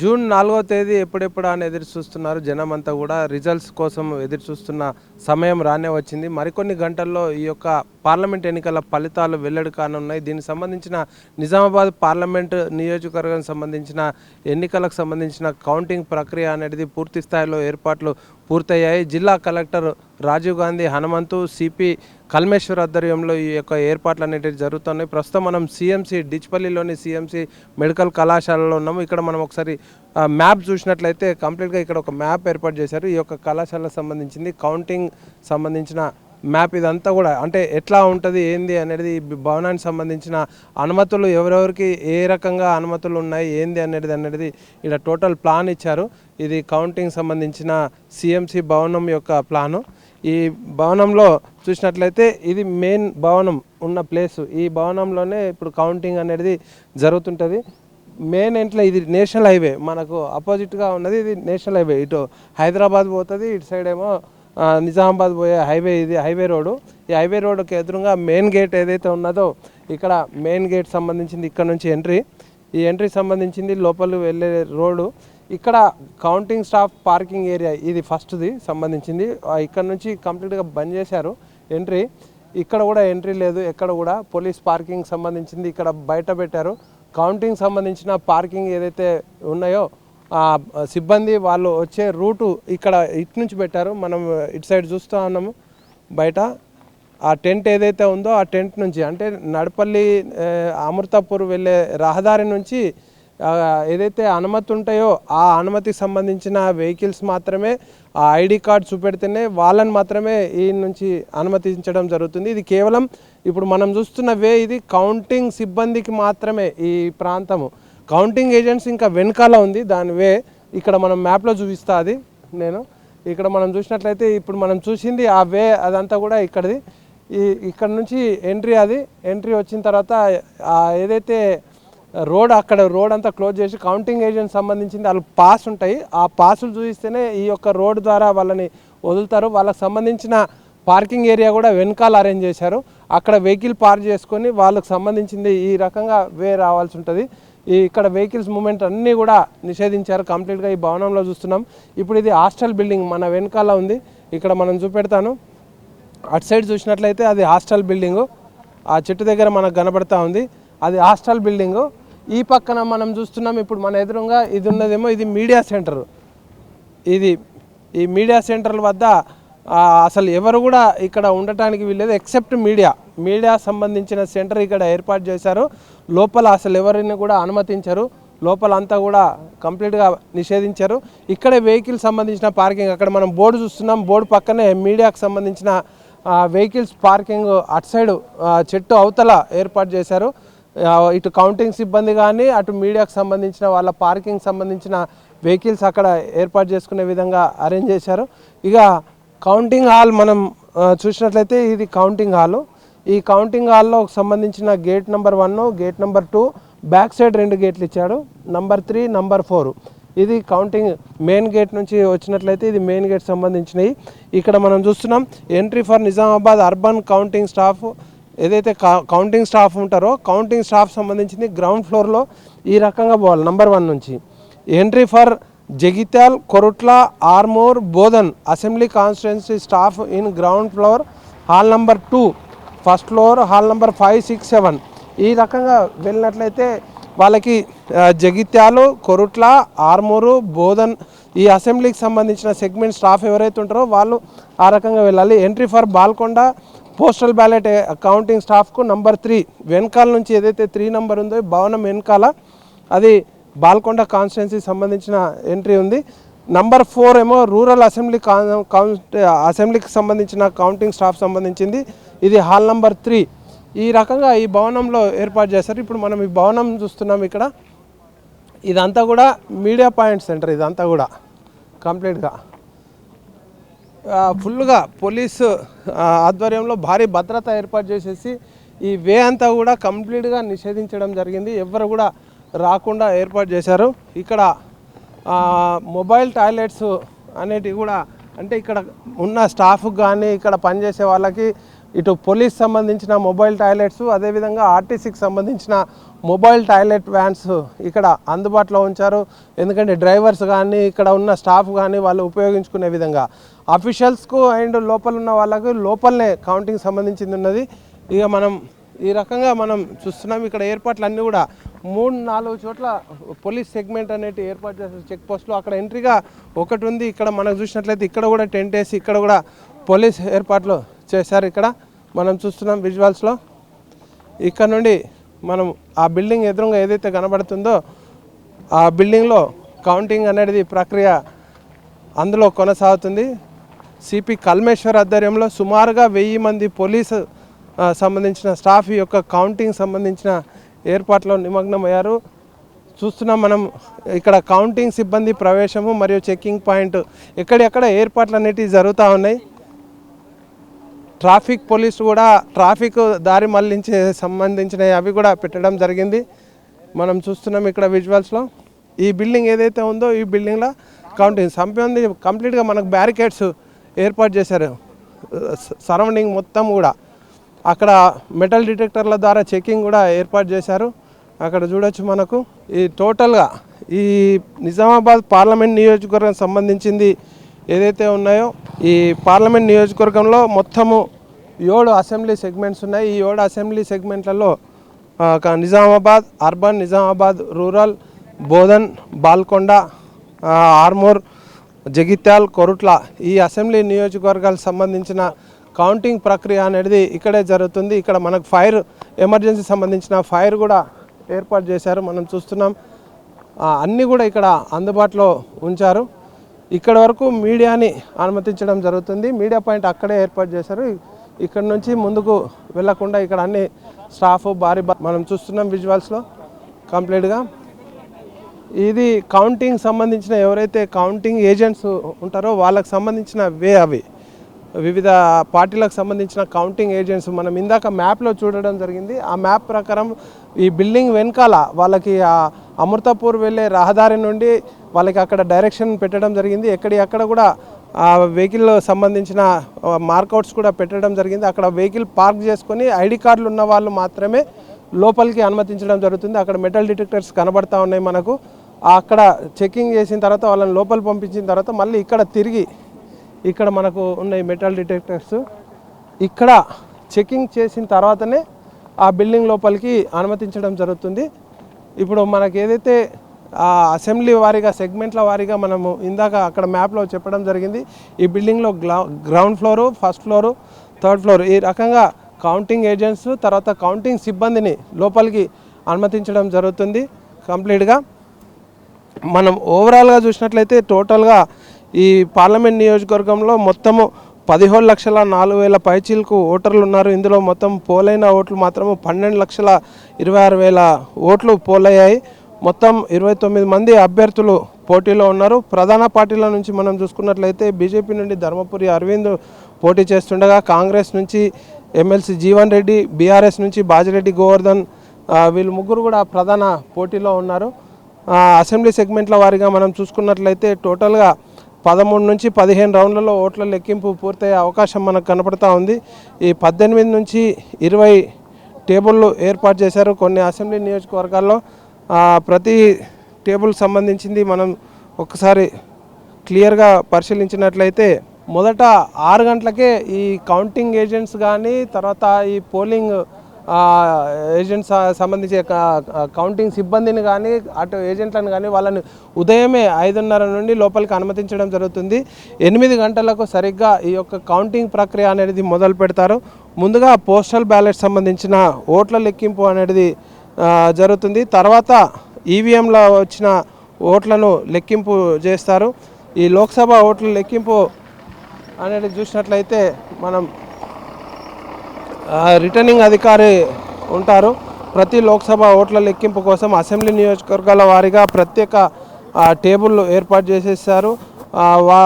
June నాలుగో తేదీ ఎప్పుడెప్పుడు అని ఎదురు చూస్తున్నారు జనం అంతా కూడా. రిజల్ట్స్ కోసం ఎదురు చూస్తున్న సమయం రానే వచ్చింది. మరికొన్ని గంటల్లో ఈ యొక్క పార్లమెంట్ ఎన్నికల ఫలితాలు వెల్లడి కానున్నాయి దీనికి సంబంధించిన నిజామాబాద్ పార్లమెంట్ నియోజకవర్గానికి సంబంధించిన ఎన్నికలకు సంబంధించిన కౌంటింగ్ ప్రక్రియ అనేది పూర్తి స్థాయిలో ఏర్పాట్లు పూర్తయ్యాయి. జిల్లా కలెక్టర్ రాజీవ్ గాంధీ హనుమంతు సిపి కల్మేశ్వర్ ఆధ్వర్యంలో ఈ యొక్క ఏర్పాట్లు అనేటివి జరుగుతున్నాయి. ప్రస్తుతం మనం సిఎంసి డిచ్పల్లిలోని సిఎంసి మెడికల్ కళాశాలలో ఉన్నాము. ఇక్కడ మనం ఒకసారి మ్యాప్ చూసినట్లయితే కంప్లీట్గా ఇక్కడ ఒక మ్యాప్ ఏర్పాటు చేశారు. ఈ యొక్క కళాశాలకు సంబంధించింది కౌంటింగ్ సంబంధించిన మ్యాప్ ఇదంతా కూడా అంటే ఎట్లా ఉంటుంది ఏంది అనేది భవనానికి సంబంధించిన అనుమతులు ఎవరెవరికి ఏ రకంగా అనుమతులు ఉన్నాయి ఏంది అనేది అనేది ఇక్కడ టోటల్ ప్లాన్ ఇచ్చారు. ఇది కౌంటింగ్ సంబంధించిన సిఎంసి భవనం యొక్క ప్లాను. ఈ భవనంలో చూసినట్లయితే ఇది మెయిన్ భవనం ఉన్న ప్లేస్. ఈ భవనంలోనే ఇప్పుడు కౌంటింగ్ అనేది జరుగుతుంటుంది. మెయిన్ ఎంట్లో ఇది నేషనల్ హైవే. మనకు అపోజిట్గా ఉన్నది ఇది నేషనల్ హైవే. ఇటు హైదరాబాద్ పోతుంది ఇటు సైడ్ ఏమో నిజామాబాద్ పోయే హైవే ఇది హైవే రోడ్డు. ఈ హైవే రోడ్డుకి ఎదురుగా మెయిన్ గేట్ ఏదైతే ఉన్నదో ఇక్కడ మెయిన్ గేట్ సంబంధించింది ఇక్కడ నుంచి ఎంట్రీ. ఈ ఎంట్రీ సంబంధించింది లోపల వెళ్ళే రోడ్డు. ఇక్కడ కౌంటింగ్ స్టాఫ్ పార్కింగ్ ఏరియా ఇది ఫస్ట్ది సంబంధించింది. ఇక్కడ నుంచి కంప్లీట్గా బంద్ చేశారు ఎంట్రీ. ఇక్కడ కూడా ఎంట్రీ లేదు ఎక్కడ కూడా. పోలీస్ పార్కింగ్ సంబంధించింది ఇక్కడ బయట పెట్టారు. కౌంటింగ్ సంబంధించిన పార్కింగ్ ఏదైతే ఉన్నాయో సిబ్బంది వాళ్ళు వచ్చే రూటు ఇక్కడ ఇటు నుంచి పెట్టారు. మనం ఇటు సైడ్ చూస్తూ ఉన్నాము. బయట ఆ టెంట్ ఏదైతే ఉందో ఆ టెంట్ నుంచి అంటే నడపల్లి అమృతపూర్ అమృతాపూర్ వెళ్ళే రహదారి నుంచి ఏదైతే అనుమతి ఉంటాయో ఆ అనుమతికి సంబంధించిన వెహికల్స్ మాత్రమే ఆ ఐడి కార్డ్ చూపెడితేనే వాళ్ళని మాత్రమే ఈ నుంచి అనుమతించడం జరుగుతుంది. ఇది కేవలం ఇప్పుడు మనం చూస్తున్న వే ఇది కౌంటింగ్ సిబ్బందికి మాత్రమే ఈ ప్రాంతము. కౌంటింగ్ ఏజెంట్స్ ఇంకా వెనకాల ఉంది దాని వే ఇక్కడ మనం మ్యాప్లో చూపిస్తా అది నేను. ఇక్కడ మనం చూసినట్లయితే ఇప్పుడు మనం చూసింది ఆ వే అదంతా కూడా ఇక్కడిది. ఈ ఇక్కడ నుంచి ఎంట్రీ అది. ఎంట్రీ వచ్చిన తర్వాత ఏదైతే రోడ్ అక్కడ రోడ్ అంతా క్లోజ్ చేసి కౌంటింగ్ ఏజెంట్ సంబంధించింది వాళ్ళు పాస్ ఉంటాయి. ఆ పాసులు చూపిస్తేనే ఈ యొక్క రోడ్ ద్వారా వాళ్ళని వదులుతారు. వాళ్ళకి సంబంధించిన పార్కింగ్ ఏరియా కూడా వెనకాల అరేంజ్ చేశారు. అక్కడ వెహికల్ పార్క్ చేసుకొని వాళ్ళకి సంబంధించింది ఈ రకంగా వే రావాల్సి ఉంటుంది. ఈ ఇక్కడ వెహికల్స్ మూమెంట్ అన్నీ కూడా నిషేధించారు. కంప్లీట్గా ఈ భవనంలో చూస్తున్నాం. ఇప్పుడు ఇది హాస్టల్ బిల్డింగ్ మన వెనకాల ఉంది. ఇక్కడ మనం చూపెడతాను. అటు సైడ్ చూసినట్లయితే అది హాస్టల్ బిల్డింగు. ఆ చెట్టు దగ్గర మనకు కనబడతా ఉంది. అది హాస్టల్ బిల్డింగు. ఈ పక్కన మనం చూస్తున్నాం. ఇప్పుడు మన ఎదురుగా ఇది ఉన్నదేమో ఇది మీడియా సెంటర్. ఇది ఈ మీడియా సెంటర్ల వద్ద అసలు ఎవరు కూడా ఇక్కడ ఉండటానికి వీల్లేదు ఎక్సెప్ట్ మీడియా. మీడియా సంబంధించిన సెంటర్ ఇక్కడ ఏర్పాటు చేశారు. లోపల అసలు ఎవరిని కూడా అనుమతించరు. లోపల అంతా కూడా కంప్లీట్గా నిషేధించారు. ఇక్కడే వెహికల్ సంబంధించిన పార్కింగ్ అక్కడ మనం బోర్డు చూస్తున్నాం. బోర్డు పక్కనే మీడియాకు సంబంధించిన వెహికల్స్ పార్కింగ్ అటు సైడ్ చెట్టు అవతల ఏర్పాటు చేశారు. ఇటు కౌంటింగ్ సిబ్బంది కానీ అటు మీడియాకు సంబంధించిన వాళ్ళ పార్కింగ్ సంబంధించిన వెహికల్స్ అక్కడ ఏర్పాటు చేసుకునే విధంగా అరేంజ్ చేశారు. ఇక కౌంటింగ్ హాల్ మనం చూసినట్లయితే ఇది కౌంటింగ్ హాల్ ఈ కౌంటింగ్ హాల్లో సంబంధించిన gate number one gate number two back side రెండు గేట్లు ఇచ్చాడు. నంబర్ త్రీ నంబర్ ఫోర్ ఇది కౌంటింగ్ మెయిన్ గేట్ నుంచి వచ్చినట్లయితే ఇది మెయిన్ గేట్ సంబంధించినవి. ఇక్కడ మనం చూస్తున్నాం entry for Nizamabad urban counting staff ఏదైతే కౌంటింగ్ స్టాఫ్ ఉంటారో కౌంటింగ్ స్టాఫ్ సంబంధించింది గ్రౌండ్ ఫ్లోర్లో ఈ రకంగా పోవాలి. నంబర్ వన్ నుంచి. Entry for Jagtial Korutla Armoor Bodhan assembly constituency staff in ground floor hall number two first floor hall number five six seven. ఈ రకంగా వెళ్ళినట్లయితే వాళ్ళకి జగిత్యాలు కొరుట్ల ఆర్మూరు బోధన్ ఈ అసెంబ్లీకి సంబంధించిన సెగ్మెంట్ స్టాఫ్ ఎవరైతే ఉంటారో వాళ్ళు ఆ రకంగా వెళ్ళాలి. Entry for Balkonda postal ballot counting స్టాఫ్కు number three. వెనకాల నుంచి ఏదైతే త్రీ నెంబర్ ఉందో భవనం వెనకాల అది బాల్కొండ కాన్స్టిట్యున్సీకి సంబంధించిన ఎంట్రీ ఉంది. నంబర్ ఫోర్ ఏమో రూరల్ అసెంబ్లీ కౌంట్ అసెంబ్లీకి సంబంధించిన కౌంటింగ్ స్టాఫ్ సంబంధించింది. ఇది హాల్ నంబర్ త్రీ ఈ రకంగా ఈ భవనంలో ఏర్పాటు చేశారు. ఇప్పుడు మనం ఈ భవనం చూస్తున్నాం ఇక్కడ. ఇదంతా కూడా మీడియా పాయింట్ సెంటర్ ఇదంతా కూడా. కంప్లీట్గా ఫుల్గా పోలీసు ఆధ్వర్యంలో భారీ భద్రత ఏర్పాటు చేసేసి ఈ వే అంతా కూడా కంప్లీట్గా నిషేధించడం జరిగింది. ఎవరు కూడా రాకుండా ఏర్పాటు చేశారు. ఇక్కడ మొబైల్ టాయిలెట్స్ అనేటివి కూడా అంటే ఇక్కడ ఉన్న స్టాఫ్కి కానీ ఇక్కడ పనిచేసే వాళ్ళకి ఇటు పోలీస్ సంబంధించిన మొబైల్ టాయిలెట్స్ అదేవిధంగా ఆర్టీసీకి సంబంధించిన మొబైల్ టాయిలెట్ వ్యాన్స్ ఇక్కడ అందుబాటులో ఉంచారు. ఎందుకంటే డ్రైవర్స్ కానీ ఇక్కడ ఉన్న స్టాఫ్ కానీ వాళ్ళు ఉపయోగించుకునే విధంగా. అఫీషియల్స్కు అండ్ లోపల ఉన్న వాళ్ళకు లోపలనే కౌంటింగ్ సంబంధించింది ఉన్నది. ఇక మనం ఈ రకంగా మనం చూస్తున్నాం. ఇక్కడ ఏర్పాట్లు అన్నీ కూడా మూడు నాలుగు చోట్ల పోలీస్ సెగ్మెంట్ అనేటి ఏర్పాటు చేస్తారు చెక్ పోస్టులు అక్కడ ఎంట్రీగా ఒకటి ఉంది. ఇక్కడ మనకు చూసినట్లయితే ఇక్కడ కూడా టెంట్ వేసి ఇక్కడ కూడా పోలీస్ ఏర్పాట్లు చేశారు. ఇక్కడ మనం చూస్తున్నాం విజువల్స్లో. ఇక్కడ నుండి మనం ఆ బిల్డింగ్ ఎదురుగా ఏదైతే కనబడుతుందో ఆ బిల్డింగ్లో కౌంటింగ్ అనేది ప్రక్రియ అందులో కొనసాగుతుంది. సిపి కల్మేశ్వర్ ఆధ్వర్యంలో సుమారుగా వెయ్యి మంది పోలీసు సంబంధించిన స్టాఫ్ యొక్క కౌంటింగ్ సంబంధించిన ఏర్పాట్లో నిమగ్నమయ్యారు. చూస్తున్నాం మనం ఇక్కడ కౌంటింగ్ సిబ్బంది ప్రవేశము మరియు చెక్కింగ్ పాయింట్ ఎక్కడెక్కడ ఏర్పాట్లు అనేటివి జరుగుతూ ఉన్నాయి. ట్రాఫిక్ పోలీసు కూడా ట్రాఫిక్ దారి మళ్ళించే సంబంధించినవి అవి కూడా పెట్టడం జరిగింది. మనం చూస్తున్నాం ఇక్కడ విజువల్స్లో. ఈ బిల్డింగ్ ఏదైతే ఉందో ఈ బిల్డింగ్లో కౌంటింగ్ సంపంది కంప్లీట్గా మనకు బ్యారికేడ్స్ ఏర్పాటు చేశారు. సరౌండింగ్ మొత్తం కూడా. అక్కడ మెటల్ డిటెక్టర్ల ద్వారా చెకింగ్ కూడా ఏర్పాటు చేశారు. అక్కడ చూడొచ్చు మనకు. ఈ టోటల్గా ఈ నిజామాబాద్ పార్లమెంట్ నియోజకవర్గం సంబంధించింది ఏదైతే ఉన్నాయో ఈ పార్లమెంట్ నియోజకవర్గంలో మొత్తము ఏడు అసెంబ్లీ సెగ్మెంట్స్ ఉన్నాయి. ఈ ఏడు అసెంబ్లీ సెగ్మెంట్లలో ఒక నిజామాబాద్ అర్బన్ నిజామాబాద్ రూరల్ బోధన్ బాల్కొండ ఆర్మూర్ జగిత్యాల్ కొరుట్ల ఈ అసెంబ్లీ నియోజకవర్గాలకు సంబంధించిన కౌంటింగ్ ప్రక్రియ అనేది ఇక్కడే జరుగుతుంది. ఇక్కడ మనకు ఫైర్ ఎమర్జెన్సీ సంబంధించిన ఫైర్ కూడా ఏర్పాటు చేశారు. మనం చూస్తున్నాం. అన్నీ కూడా ఇక్కడ అందుబాటులో ఉంచారు. ఇక్కడ వరకు మీడియాని అనుమతించడం జరుగుతుంది. మీడియా పాయింట్ అక్కడే ఏర్పాటు చేశారు. ఇక్కడ నుంచి ముందుకు వెళ్ళకుండా ఇక్కడ అన్ని స్టాఫ్ భారీ బ- మనం చూస్తున్నాం విజువల్స్లో కంప్లీట్గా. ఇది కౌంటింగ్ సంబంధించిన ఎవరైతే కౌంటింగ్ ఏజెంట్స్ ఉంటారో వాళ్ళకి సంబంధించిన వే అవి. వివిధ పార్టీలకు సంబంధించిన కౌంటింగ్ ఏజెంట్స్ మనం ఇందాక మ్యాప్లో చూడడం జరిగింది. ఆ మ్యాప్ ప్రకారం ఈ బిల్డింగ్ వెనకాల వాళ్ళకి ఆ అమృతపూర్ వెళ్ళే రహదారి నుండి వాళ్ళకి అక్కడ డైరెక్షన్ పెట్టడం జరిగింది. ఎక్కడి అక్కడ కూడా ఆ వెహికల్ సంబంధించిన మార్కౌట్స్ కూడా పెట్టడం జరిగింది. అక్కడ వెహికల్ పార్క్ చేసుకొని ఐడి కార్డులు ఉన్న వాళ్ళు మాత్రమే లోపలికి అనుమతించడం జరుగుతుంది. అక్కడ మెటల్ డిటెక్టర్స్ కనబడతా ఉన్నాయి మనకు. అక్కడ చెకింగ్ చేసిన తర్వాత వాళ్ళని లోపల పంపించిన తర్వాత మళ్ళీ ఇక్కడ తిరిగి ఇక్కడ మనకు ఉన్నాయి మెటల్ డిటెక్టర్స్ ఇక్కడ చెకింగ్ చేసిన తర్వాతనే ఆ బిల్డింగ్ లోపలికి అనుమతించడం జరుగుతుంది. ఇప్పుడు మనకి ఏదైతే అసెంబ్లీ వారీగా సెగ్మెంట్ల వారీగా మనము ఇందాక అక్కడ మ్యాప్లో చెప్పడం జరిగింది. ఈ బిల్డింగ్లో గ్లా ground floor first floor third floor ఈ రకంగా కౌంటింగ్ ఏజెంట్స్ తర్వాత కౌంటింగ్ సిబ్బందిని లోపలికి అనుమతించడం జరుగుతుంది. కంప్లీట్గా మనం ఓవరాల్గా చూసినట్లయితే టోటల్గా ఈ పార్లమెంట్ నియోజకవర్గంలో మొత్తము పదిహేడు లక్షల నాలుగు వేల పైచీలకు ఓటర్లు ఉన్నారు. ఇందులో మొత్తం పోలైన ఓట్లు మాత్రము పన్నెండు లక్షల ఇరవై ఆరు వేల ఓట్లు పోలయ్యాయి. మొత్తం ఇరవై తొమ్మిది మంది అభ్యర్థులు పోటీలో ఉన్నారు. ప్రధాన పార్టీల నుంచి మనం చూసుకున్నట్లయితే బీజేపీ నుండి ధర్మపురి అరవింద్ పోటీ చేస్తుండగా కాంగ్రెస్ నుంచి ఎమ్మెల్సీ జీవన్ రెడ్డి బీఆర్ఎస్ నుంచి బాజిరెడ్డి గోవర్ధన్ వీళ్ళు ముగ్గురు కూడా ప్రధాన పోటీలో ఉన్నారు. అసెంబ్లీ సెగ్మెంట్ల వారిగా మనం చూసుకున్నట్లయితే టోటల్గా పదమూడు నుంచి పదిహేను రౌండ్లలో ఓట్ల లెక్కింపు పూర్తయ్యే అవకాశం మనకు కనపడతా ఉంది. ఈ పద్దెనిమిది నుంచి ఇరవై టేబుళ్ళు ఏర్పాటు చేశారు కొన్ని అసెంబ్లీ నియోజకవర్గాల్లో. ప్రతి టేబుల్ సంబంధించింది మనం ఒకసారి క్లియర్గా పరిశీలించినట్లయితే మొదట ఆరు గంటలకే ఈ కౌంటింగ్ ఏజెంట్స్ కానీ తర్వాత ఈ పోలింగ్ ఏజెంట్స్ సంబంధించి కౌంటింగ్ సిబ్బందిని కానీ అటు ఏజెంట్లను కానీ వాళ్ళని ఉదయమే ఐదున్నర నుండి లోపలికి అనుమతించడం జరుగుతుంది. ఎనిమిది గంటలకు సరిగ్గా ఈ యొక్క కౌంటింగ్ ప్రక్రియ అనేది మొదలు పెడతారు. ముందుగా పోస్టల్ బ్యాలెట్ సంబంధించిన ఓట్ల లెక్కింపు అనేది జరుగుతుంది. తర్వాత ఈవీఎంలో వచ్చిన ఓట్లను లెక్కింపు చేస్తారు. ఈ లోక్సభ ఓట్ల లెక్కింపు అనేది చూసినట్లయితే మనం రిటర్నింగ్ అధికారి ఉంటారు. ప్రతి లోక్సభ ఓట్ల లెక్కింపు కోసం అసెంబ్లీ నియోజకవర్గాల వారీగా ప్రత్యేక టేబుల్ ఏర్పాటు చేసేసారు వా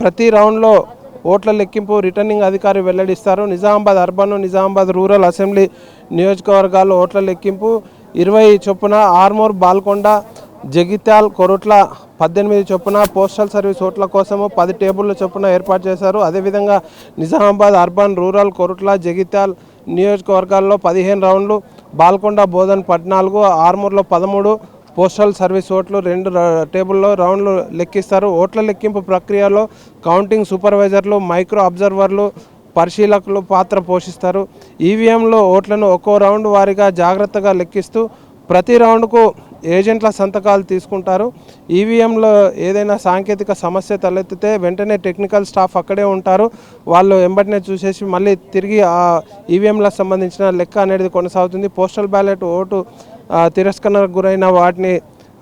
ప్రతి రౌండ్లో ఓట్ల లెక్కింపు రిటర్నింగ్ అధికారి వెల్లడిస్తారు. Nizamabad urban Nizamabad rural assembly నియోజకవర్గాల్లో ఓట్ల లెక్కింపు ఇరవై చొప్పున ఆర్మూర్ బాల్కొండ జగిత్యాల్ కొరుట్ల పద్దెనిమిది చొప్పున పోస్టల్ సర్వీస్ ఓట్ల కోసము పది టేబుల్ల చొప్పున ఏర్పాటు చేశారు. అదేవిధంగా నిజామాబాద్ అర్బన్ రూరల్ కొరుట్ల జగిత్యాల్ నియోజకవర్గాల్లో పదిహేను రౌండ్లు బాల్కొండ బోధన్ పద్నాలుగు ఆర్మూర్లో పదమూడు పోస్టల్ సర్వీస్ ఓట్లు రెండు టేబుల్లో రౌండ్లు లెక్కిస్తారు. ఓట్ల లెక్కింపు ప్రక్రియలో కౌంటింగ్ సూపర్వైజర్లు మైక్రో అబ్జర్వర్లు పరిశీలకులు పాత్ర పోషిస్తారు. ఈవీఎంలో ఓట్లను ఒక్కో రౌండ్ వారీగా జాగ్రత్తగా లెక్కిస్తూ ప్రతి రౌండ్కు ఏజెంట్ల సంతకాలు తీసుకుంటారు. ఈవీఎంలో ఏదైనా సాంకేతిక సమస్య తలెత్తితే వెంటనే టెక్నికల్ స్టాఫ్ అక్కడే ఉంటారు. వాళ్ళు వెంబటనే చూసేసి మళ్ళీ తిరిగి ఆ ఈవీఎంలకు సంబంధించిన లెక్క అనేది కొనసాగుతుంది. పోస్టల్ బ్యాలెట్ ఓటు తిరస్కరణకు గురైన వాటిని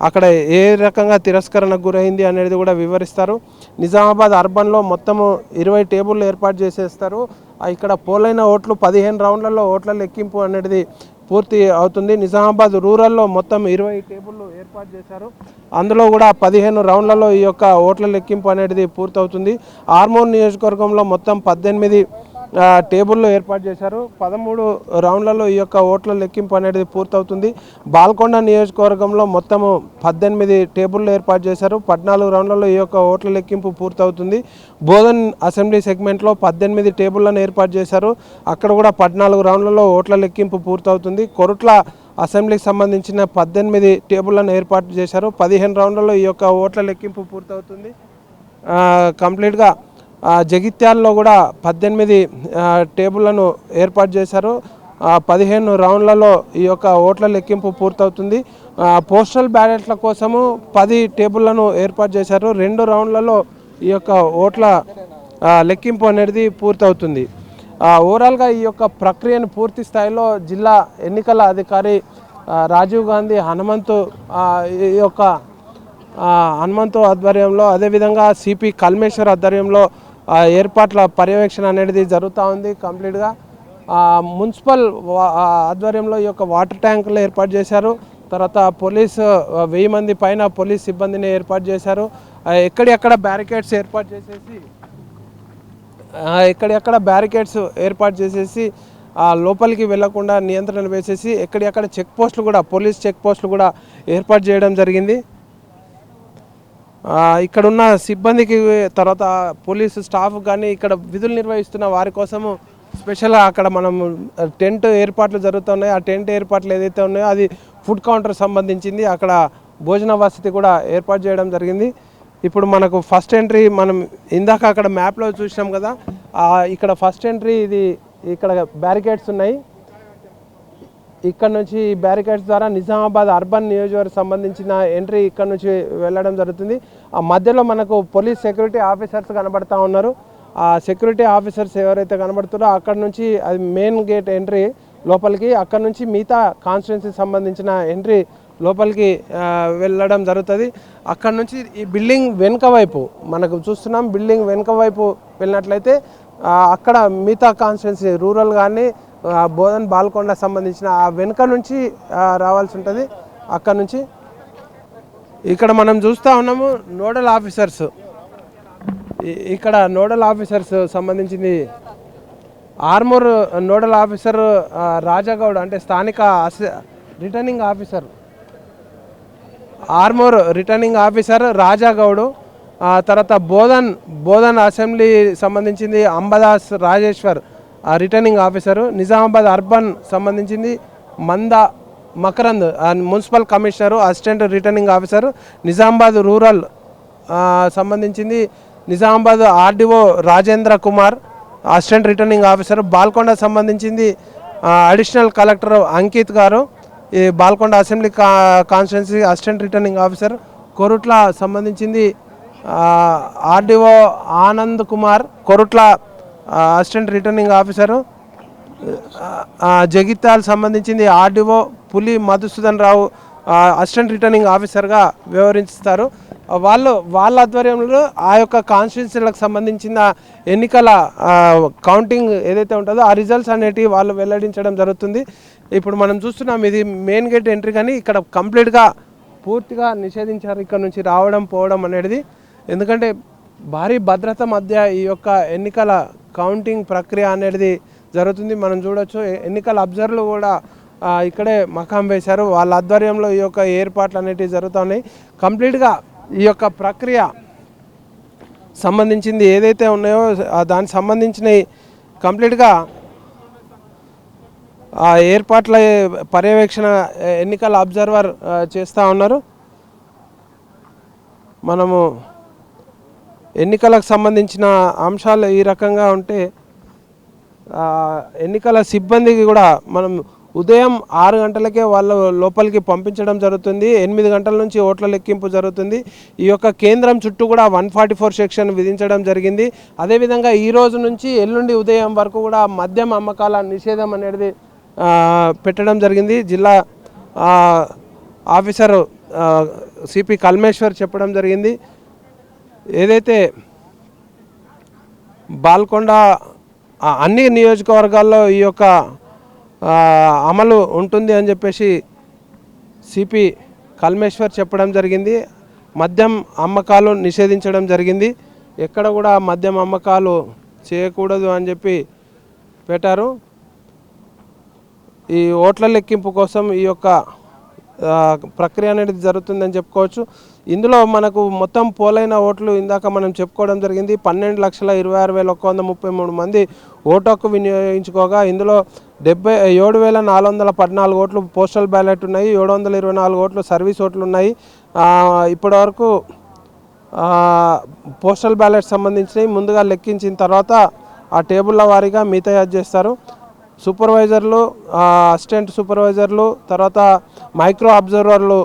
అక్కడ ఏ రకంగా తిరస్కరణకు గురైంది అనేది కూడా వివరిస్తారు. నిజామాబాద్ అర్బన్లో మొత్తము ఇరవై టేబుల్ ఏర్పాటు చేసేస్తారు. ఇక్కడ పోలైన ఓట్లు పదిహేను రౌండ్లలో ఓట్ల లెక్కింపు అనేది పూర్తి అవుతుంది. నిజామాబాద్ రూరల్లో మొత్తం ఇరవై టేబుల్లు ఏర్పాటు చేశారు. అందులో కూడా పదిహేను రౌండ్లలో ఈ యొక్క ఓట్ల లెక్కింపు అనేది పూర్తవుతుంది. ఆర్మూర్ నియోజకవర్గంలో మొత్తం పద్దెనిమిది టేబుల్లో ఏర్పాటు చేశారు. పదమూడు రౌండ్లలో ఈ యొక్క ఓట్ల లెక్కింపు అనేది పూర్తవుతుంది. బాల్కొండ నియోజకవర్గంలో మొత్తము పద్దెనిమిది టేబుల్లో ఏర్పాటు చేశారు. పద్నాలుగు రౌండ్లలో ఈ యొక్క ఓట్ల లెక్కింపు పూర్తవుతుంది. బోధన్ అసెంబ్లీ సెగ్మెంట్లో పద్దెనిమిది టేబుల్లను ఏర్పాటు చేశారు. అక్కడ కూడా పద్నాలుగు రౌండ్లలో ఓట్ల లెక్కింపు పూర్తవుతుంది. కొరుట్ల అసెంబ్లీకి సంబంధించిన పద్దెనిమిది టేబుల్లను ఏర్పాటు చేశారు. పదిహేను రౌండ్లలో ఈ యొక్క ఓట్ల లెక్కింపు పూర్తవుతుంది. కంప్లీట్గా జగిత్యాల్లో కూడా పద్దెనిమిది టేబుల్లను టేబుళ్ళను ఏర్పాటు చేశారు. పదిహేను రౌండ్లలో ఈ యొక్క ఓట్ల లెక్కింపు పూర్తవుతుంది. పోస్టల్ బ్యాలెట్ల కోసము పది టేబుళ్ళను ఏర్పాటు చేశారు. రెండు రౌండ్లలో ఈ యొక్క ఓట్ల లెక్కింపు అనేది పూర్తవుతుంది. ఓవరాల్గా ఈ యొక్క ప్రక్రియను పూర్తి స్థాయిలో జిల్లా ఎన్నికల అధికారి రాజీవ్ గాంధీ హనుమంతు ఈ యొక్క హనుమంతు ఆధ్వర్యంలో అదేవిధంగా సిపి కల్మేశ్వర్ ఆధ్వర్యంలో ఏర్పాట్ల పర్యవేక్షణ అనేది జరుగుతూ ఉంది కంప్లీట్గా. మున్సిపల్ ఆధ్వర్యంలో ఈ యొక్క వాటర్ ట్యాంకులు ఏర్పాటు చేశారు. తర్వాత పోలీస్ వెయ్యి మంది పైన పోలీస్ సిబ్బందిని ఏర్పాటు చేశారు. ఎక్కడెక్కడ బ్యారికేడ్స్ ఏర్పాటు చేసేసి ఎక్కడెక్కడ బ్యారికేడ్స్ ఏర్పాటు చేసేసి లోపలికి వెళ్ళకుండా నియంత్రణ వేసేసి ఎక్కడెక్కడ చెక్ పోస్టులు కూడా పోలీస్ చెక్ పోస్టులు కూడా ఏర్పాటు చేయడం జరిగింది. ఇక్కడ ఉన్న సిబ్బందికి తర్వాత పోలీసు స్టాఫ్ కానీ ఇక్కడ విధులు నిర్వహిస్తున్న వారి కోసము స్పెషల్గా అక్కడ మనం టెంట్ ఏర్పాట్లు జరుగుతున్నాయి. ఆ టెంట్ ఏర్పాట్లు ఏదైతే ఉన్నాయో అది ఫుడ్ కౌంటర్ సంబంధించింది. అక్కడ భోజన వసతి కూడా ఏర్పాటు చేయడం జరిగింది. ఇప్పుడు మనకు ఫస్ట్ ఎంట్రీ మనం ఇందాక అక్కడ మ్యాప్లో చూసినాం కదా. ఇక్కడ ఫస్ట్ ఎంట్రీ ఇది ఇక్కడ బ్యారికేడ్స్ ఉన్నాయి. ఇక్కడ నుంచి బ్యారికేడ్స్ ద్వారా నిజామాబాద్ అర్బన్ నియోజకవర్గం సంబంధించిన ఎంట్రీ ఇక్కడ నుంచి వెళ్ళడం జరుగుతుంది. ఆ మధ్యలో మనకు పోలీస్ సెక్యూరిటీ ఆఫీసర్స్ కనబడతా ఉన్నారు. ఆ సెక్యూరిటీ ఆఫీసర్స్ ఎవరైతే కనబడుతారో అక్కడ నుంచి అది మెయిన్ గేట్ ఎంట్రీ లోపలికి అక్కడ నుంచి మిగతా కాన్స్టిట్యున్సీకి సంబంధించిన ఎంట్రీ లోపలికి వెళ్ళడం జరుగుతుంది. అక్కడ నుంచి ఈ బిల్డింగ్ వెనుక వైపు మనకు చూస్తున్నాం. బిల్డింగ్ వెనుక వైపు వెళ్ళినట్లయితే అక్కడ మిగతా కాన్స్టిట్యున్సీ రూరల్ కానీ బోధన్ బాల్కొండ సంబంధించిన ఆ వెనుక నుంచి రావాల్సి ఉంటుంది. అక్కడ నుంచి. ఇక్కడ మనం చూస్తూ ఉన్నాము నోడల్ ఆఫీసర్స్. ఇక్కడ నోడల్ ఆఫీసర్స్ సంబంధించింది ఆర్మూర్ నోడల్ ఆఫీసర్ రాజాగౌడ్ అంటే స్థానిక returning officer. Armoor returning officer Raja Goud తర్వాత బోధన్ బోధన్ అసెంబ్లీ సంబంధించింది Ambadas Rajeshwar. Returning officer Nizamabad urban సంబంధించింది Manda Makarand municipal commissioner assistant returning officer Nizamabad rural సంబంధించింది Nizamabad RDO Rajendra Kumar assistant returning officer Balkonda సంబంధించింది అడిషనల్ కలెక్టర్ అంకిత్ గారు ఈ బాల్కొండ అసెంబ్లీ కా constituency assistant returning officer Korutla సంబంధించింది RDO Anand Kumar Korutla assistant returning officer ఆ, జగిత్యాల సంబంధించింది ఆర్డీఓ పులి మధుసూదన్ రావు అసిస్టెంట్ రిటర్నింగ్ ఆఫీసర్గా వ్యవహరిస్తారు. వాళ్ళు వాళ్ళ ఆధ్వర్యంలో ఆ యొక్క కాన్స్టిట్యున్సీలకు సంబంధించిన ఎన్నికల కౌంటింగ్ ఏదైతే ఉంటుందో ఆ రిజల్ట్స్ అనేటివి వాళ్ళు వెల్లడించడం జరుగుతుంది. ఇప్పుడు మనం చూస్తున్నాం ఇది మెయిన్ గేట్ ఎంట్రీ కానీ ఇక్కడ కంప్లీట్గా పూర్తిగా నిషేధించారు. ఇక్కడ నుంచి రావడం పోవడం అనేది. ఎందుకంటే భారీ భద్రత మధ్య ఈ యొక్క ఎన్నికల కౌంటింగ్ ప్రక్రియ అనేది జరుగుతుంది. మనం చూడొచ్చు ఎన్నికల అబ్జర్వర్లు కూడా ఇక్కడే మకాం వేశారు. వాళ్ళ ఆధ్వర్యంలో ఈ యొక్క ఏర్పాట్లు అనేటివి జరుగుతున్నాయి. కంప్లీట్గా ఈ యొక్క ప్రక్రియ సంబంధించింది ఏదైతే ఉన్నాయో దానికి సంబంధించినవి కంప్లీట్గా ఆ ఏర్పాట్ల పర్యవేక్షణ ఎన్నికల అబ్జర్వర్ చేస్తూ ఉన్నారు. మనము ఎన్నికలకు సంబంధించిన అంశాలు ఈ రకంగా ఉంటే ఎన్నికల సిబ్బందికి కూడా మనం ఉదయం ఆరు గంటలకే వాళ్ళ లోపలికి పంపించడం జరుగుతుంది ఎనిమిది గంటల నుంచి ఓట్ల లెక్కింపు జరుగుతుంది. ఈ యొక్క కేంద్రం చుట్టూ కూడా వన్ ఫార్టీ ఫోర్ సెక్షన్ విధించడం జరిగింది. అదేవిధంగా ఈ రోజు నుంచి ఎల్లుండి ఉదయం వరకు కూడా మద్యం అమ్మకాల నిషేధం అనేది పెట్టడం జరిగింది. జిల్లా ఆఫీసర్ సిపి కల్మేశ్వర్ చెప్పడం జరిగింది. ఏదైతే బాల్కొండ అన్ని నియోజకవర్గాల్లో ఈ యొక్క అమలు ఉంటుంది అని చెప్పేసి సిపి కల్మేశ్వర్ చెప్పడం జరిగింది. మద్యం అమ్మకాలు నిషేధించడం జరిగింది. ఎక్కడ కూడా మద్యం అమ్మకాలు చేయకూడదు అని చెప్పి పెట్టారు. ఈ ఓట్ల లెక్కింపు కోసం ఈ యొక్క ప్రక్రియ అనేది జరుగుతుందని చెప్పుకోవచ్చు. ఇందులో మనకు మొత్తం పోలైన ఓట్లు ఇందాక మనం చెప్పుకోవడం జరిగింది. పన్నెండు లక్షల ఇరవై ఆరు వేల ఒక్క వంద ముప్పై మూడు మంది ఓటు వినియోగించుకోగా. ఇందులో డెబ్బై ఏడు వేల నాలుగు వందల పద్నాలుగు ఓట్లు పోస్టల్ బ్యాలెట్ ఉన్నాయి. ఏడు వందల ఇరవై నాలుగు ఓట్లు సర్వీస్ ఓట్లు ఉన్నాయి. ఇప్పటివరకు పోస్టల్ బ్యాలెట్ సంబంధించినవి ముందుగా లెక్కించిన తర్వాత ఆ టేబుల్ల వారీగా మిగతా తయారు చేస్తారు. సూపర్వైజర్లు అసిస్టెంట్ సూపర్వైజర్లు తర్వాత మైక్రో అబ్జర్వర్లు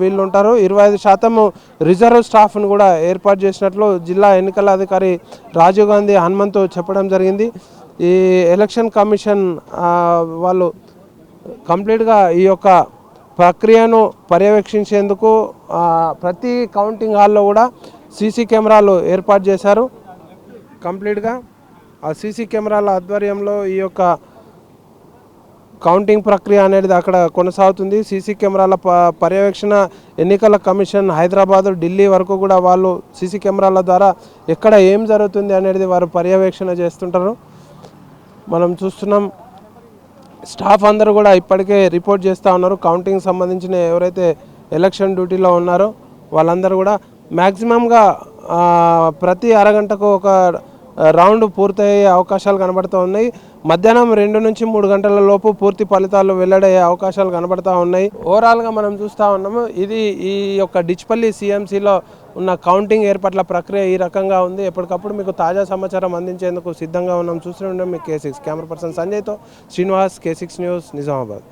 వీళ్ళు ఉంటారు. ఇరవై ఐదు శాతము రిజర్వ్ స్టాఫ్ను కూడా ఏర్పాటు చేసినట్లు జిల్లా ఎన్నికల అధికారి రాజీవ్ గాంధీ హనుమంతు చెప్పడం జరిగింది. ఈ ఎలక్షన్ కమిషన్ వాళ్ళు కంప్లీట్గా ఈ యొక్క ప్రక్రియను పర్యవేక్షించేందుకు ప్రతి కౌంటింగ్ హాల్లో కూడా సీసీ కెమెరాలు ఏర్పాటు చేశారు. కంప్లీట్గా ఆ సీసీ కెమెరాల ఆధ్వర్యంలో ఈ యొక్క కౌంటింగ్ ప్రక్రియ అనేది అక్కడ కొనసాగుతుంది. సీసీ కెమెరాల పర్యవేక్షణ ఎన్నికల కమిషన్ హైదరాబాద్ ఢిల్లీ వరకు కూడా వాళ్ళు సీసీ కెమెరాల ద్వారా ఎక్కడ ఏం జరుగుతుంది అనేది వారు పర్యవేక్షణ చేస్తుంటారు. మనం చూస్తున్నాం స్టాఫ్ అందరూ కూడా ఇప్పటికే రిపోర్ట్ చేస్తూ ఉన్నారు. కౌంటింగ్ సంబంధించిన ఎవరైతే ఎలక్షన్ డ్యూటీలో ఉన్నారో వాళ్ళందరూ కూడా మ్యాక్సిమంగా ప్రతి అరగంటకు ఒక రౌండ్ పూర్తయ్యే అవకాశాలు కనబడుతూ ఉన్నాయి. మధ్యాహ్నం రెండు నుంచి మూడు గంటల లోపు పూర్తి ఫలితాలు వెల్లడయ్యే అవకాశాలు కనబడతా ఉన్నాయి. ఓవరాల్గా మనం చూస్తూ ఉన్నాము ఇది ఈ యొక్క డిచ్పల్లి సిఎంసిలో ఉన్న కౌంటింగ్ ఏర్పాట్ల ప్రక్రియ ఈ రకంగా ఉంది. ఎప్పటికప్పుడు మీకు తాజా సమాచారం అందించేందుకు సిద్ధంగా ఉన్నాం. చూస్తూ ఉన్నాం మీ K six camera person సంజయ్తో Srinivas K six news Nizamabad.